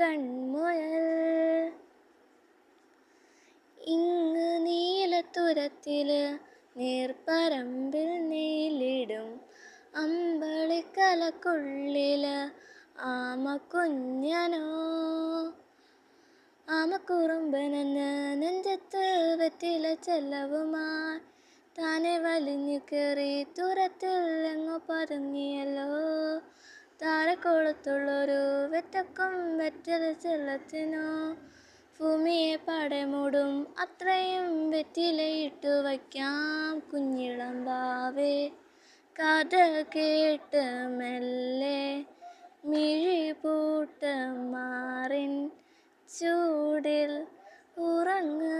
കൺമുയൽ. ഇങ്ങ് നീലത്തുരത്തിൽ നീർപ്പറമ്പിൽ നീലിടും അമ്പളിക്കലക്കുള്ളിൽ ആമ കുഞ്ഞനോ ആമക്കുറുമ്പനെന്ന് നെഞ്ചത്ത് വെറ്റില ചെല്ലവുമായി താനെ വലിഞ്ഞു കയറി തുരത്തിൽ എങ്ങോ പതുങ്ങിയല്ലോ. താരക്കോളത്തുള്ളൊരു വെറ്റക്കും വെറ്റൊരു ചെല്ലത്തിനോ. ഭൂമിയെ പാടെ മൂടും അത്രയും വെറ്റിലയിട്ടു വയ്ക്കാം കുഞ്ഞിളം ബാവേ കഥ കേട്ട് മെല്ലെ മിഴി പൂട്ട് മാറിൻ ചൂടിൽ ഉറങ്ങ്